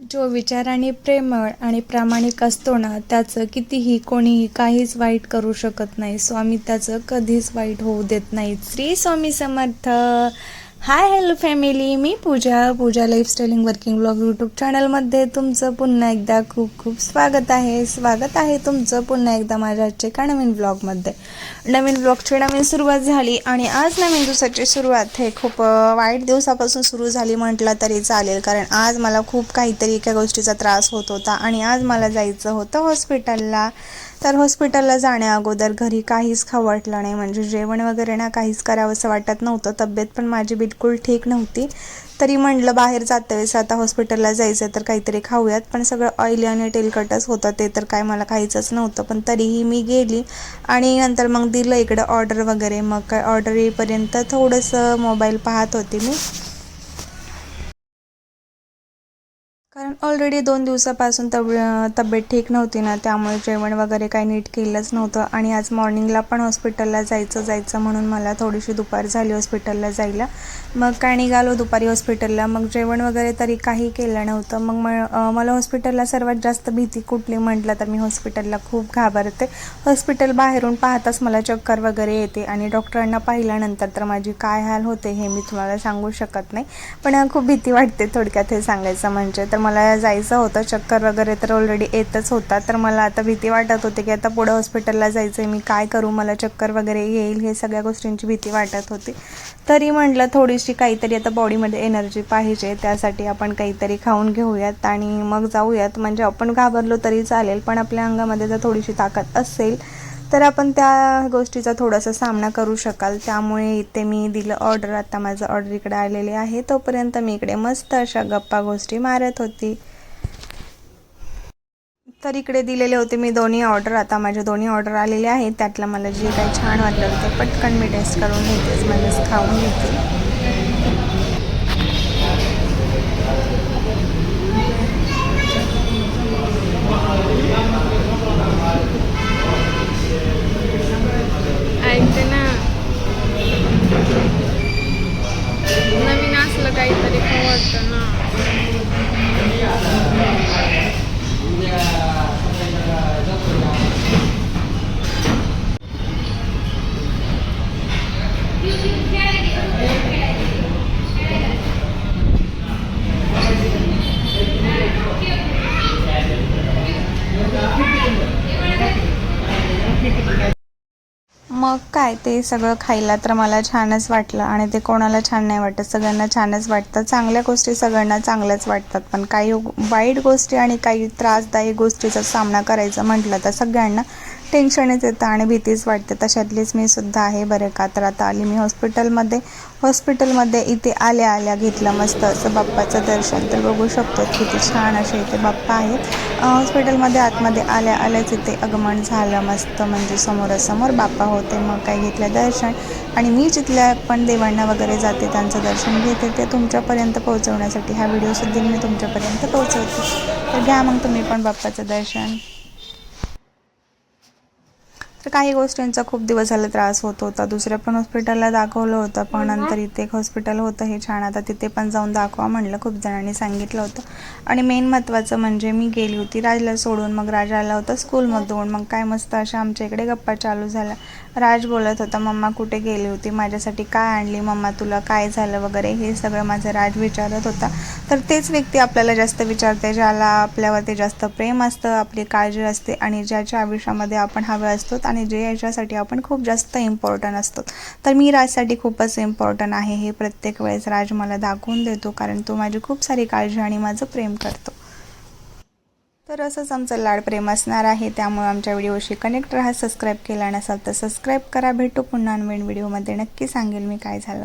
जो विचाराने प्रेमळ आणि प्रामाणिक असतो ना त्याचं कितीही कोणीही काहीच वाईट करू शकत नाही. स्वामी त्याचं कधीच वाईट होऊ देत नाही Shri Swami Samarth. Hi hello family मी Pooja Pooja lifestyling working blog YouTube चॅनलमध्ये तुमचं पुन्हा एकदा खूप खूप स्वागत आहे. स्वागत आहे तुमचं पुन्हा एकदा माझ्या आजच्या एका नवीन ब्लॉगमध्ये नवीन ब्लॉगची नवीन सुरुवात झाली आणि आज नवीन दिवसाची सुरुवात हे खूप वाईट दिवसापासून सुरू झाली म्हटलं तरी चालेल. कारण आज मला खूप काहीतरी एका गोष्टीचा त्रास होत होता आणि आज मला जायचं होतं हॉस्पिटलला तर हॉस्पिटलला जाण्याअगोदर घरी काहीच खाऊ वाटलं नाही. म्हणजे जेवण वगैरे ना काहीच करावंसं वाटत नव्हतं. तब्येत पण माझी बिलकुल ठीक नव्हती. तरी म्हटलं बाहेर जाता वेळेस आता हॉस्पिटलला जायचं तर काहीतरी खाऊयात. पण सगळं ऑइली आणि तेलकटच होतं. ते तर काय मला खायचंच नव्हतं. पण तरीही मी गेली आणि नंतर मग दिलं इकडं ऑर्डर वगैरे. मग काय ऑर्डर येईपर्यंत थोडंसं मोबाईल पाहत होते मी. कारण ऑलरेडी दोन दिवसापासून तब तब्येत ठीक नव्हती ना त्यामुळे जेवण वगैरे काही नीट केलंच नव्हतं. आणि आज मॉर्निंगला पण हॉस्पिटलला जायचं जायचं म्हणून मला थोडीशी दुपार झाली हॉस्पिटलला जायला. मग काय निघालो दुपारी हॉस्पिटलला मग जेवण वगैरे तरी काही केलं नव्हतं. मग म मला हॉस्पिटलला सर्वात जास्त भीती कुठली म्हटलं तर मी हॉस्पिटलला खूप घाबरते. हॉस्पिटल बाहेरून पाहताच मला चक्कर वगैरे येते आणि डॉक्टरांना पाहिल्यानंतर तर माझी काय हाल होते हे मी तुम्हाला सांगू शकत नाही. पण खूप भीती वाटते थोडक्यात हे सांगायचं म्हणजे. तर मला जायचं होतं चक्कर वगैरे तर ऑलरेडी येतच होता. तर मला आता भीती वाटत होती की आता पुढं हॉस्पिटलला जायचं आहे मी काय करू? मला चक्कर वगैरे येईल हे सगळ्या गोष्टींची भीती वाटत होती. तरी म्हटलं थोडीशी काहीतरी आता बॉडीमध्ये एनर्जी पाहिजे त्यासाठी आपण काहीतरी खाऊन घेऊयात आणि मग जाऊयात. म्हणजे आपण घाबरलो तरी चालेल पण आपल्या अंगामध्ये जर थोडीशी ताकद असेल तर आपण त्या गोष्टीचा थोडासा सामना करू शकाल. त्यामुळे इथे मी दिलं ऑर्डर आता माझं ऑर्डर इकडे आलेले आहे. तोपर्यंत मी इकडे मस्त अशा गप्पा गोष्टी मारत होती. तर इकडे दिलेले होते मी दोन्ही ऑर्डर आता माझे दोन्ही ऑर्डर आलेले आहेत. त्यातलं मला जे काही छान वाटलं ते पटकन मी टेस्ट करून घेतेच. म्हणजेच खाऊन घेते. मग काय ते सगळं खायला तर मला छानच वाटलं आणि ते कोणाला छान नाही वाटत. सगळ्यांना छानच वाटतं. चांगल्या गोष्टी सगळ्यांना चांगल्याच वाटतात. पण काही वाईट गोष्टी आणि काही त्रासदायी गोष्टीचा सामना करायचा म्हटलं तर सगळ्यांना टेन्शनच येतं आणि भीतीच वाटते. तशातलीच मी सुद्धा आहे बरं का. तर आता आली मी हॉस्पिटलमध्ये हॉस्पिटलमध्ये इथे आल्या आल्या घेतलं मस्त असं बाप्पाचं दर्शन. तर बघू शकतो किती छान असे इथे बाप्पा आहेत. हॉस्पिटलमध्ये आतमध्ये आल्या आल्याच इथे आगमन झालं मस्त. म्हणजे समोरासमोर बाप्पा होते मग काय घेतलं दर्शन. आणि मी जिथल्या पण देवांना वगैरे जाते त्यांचं दर्शन घेते ते तुमच्यापर्यंत पोहोचवण्यासाठी हा व्हिडिओसुद्धा मी तुमच्यापर्यंत पोहोचवते. तर घ्या मग तुम्ही पण बाप्पाचं दर्शन. तर काही गोष्टींचा खूप दिवस झाला त्रास होत होता. दुसऱ्या पण हॉस्पिटलला दाखवलं होतं पण नंतर इथे एक हॉस्पिटल होतं हे छान. आता तिथे पण जाऊन दाखवा म्हणलं खूप जणांनी सांगितलं होतं. आणि मेन महत्त्वाचं म्हणजे मी गेली होती राजला सोडून. मग राज आला होता स्कूलमधून मग काय मस्त अशा आमच्या इकडे गप्पा चालू झाल्या. राज बोलत होता मम्मा कुठे गेली होती? माझ्यासाठी काय आणली? मम्मा तुला काय झालं वगैरे? हे सगळं माझं राज विचारत होता. तर तेच व्यक्ती आपल्याला जास्त विचारते ज्याला आपल्यावरती जास्त प्रेम असतं आपली काळजी असते आणि ज्याच्या आयुष्यामध्ये आपण हवे असतो आणि जे याच्यासाठी आपण खूप जास्त इम्पॉर्टंट असतो. तर मी राजसाठी खूपच इम्पॉर्टंट आहे हे प्रत्येक वेळेस राज मला दाखवून देतो कारण तो माझी खूप सारी काळजी आणि माझं प्रेम करतो. तर असंच आमचं लाड प्रेम असणार आहे त्यामुळे आमच्या व्हिडिओशी कनेक्ट राहा सबस्क्राईब केला नसाल तर सबस्क्राईब करा. भेटू पुन्हा नवीन व्हिडिओमध्ये नक्की सांगेल मी काय झालं.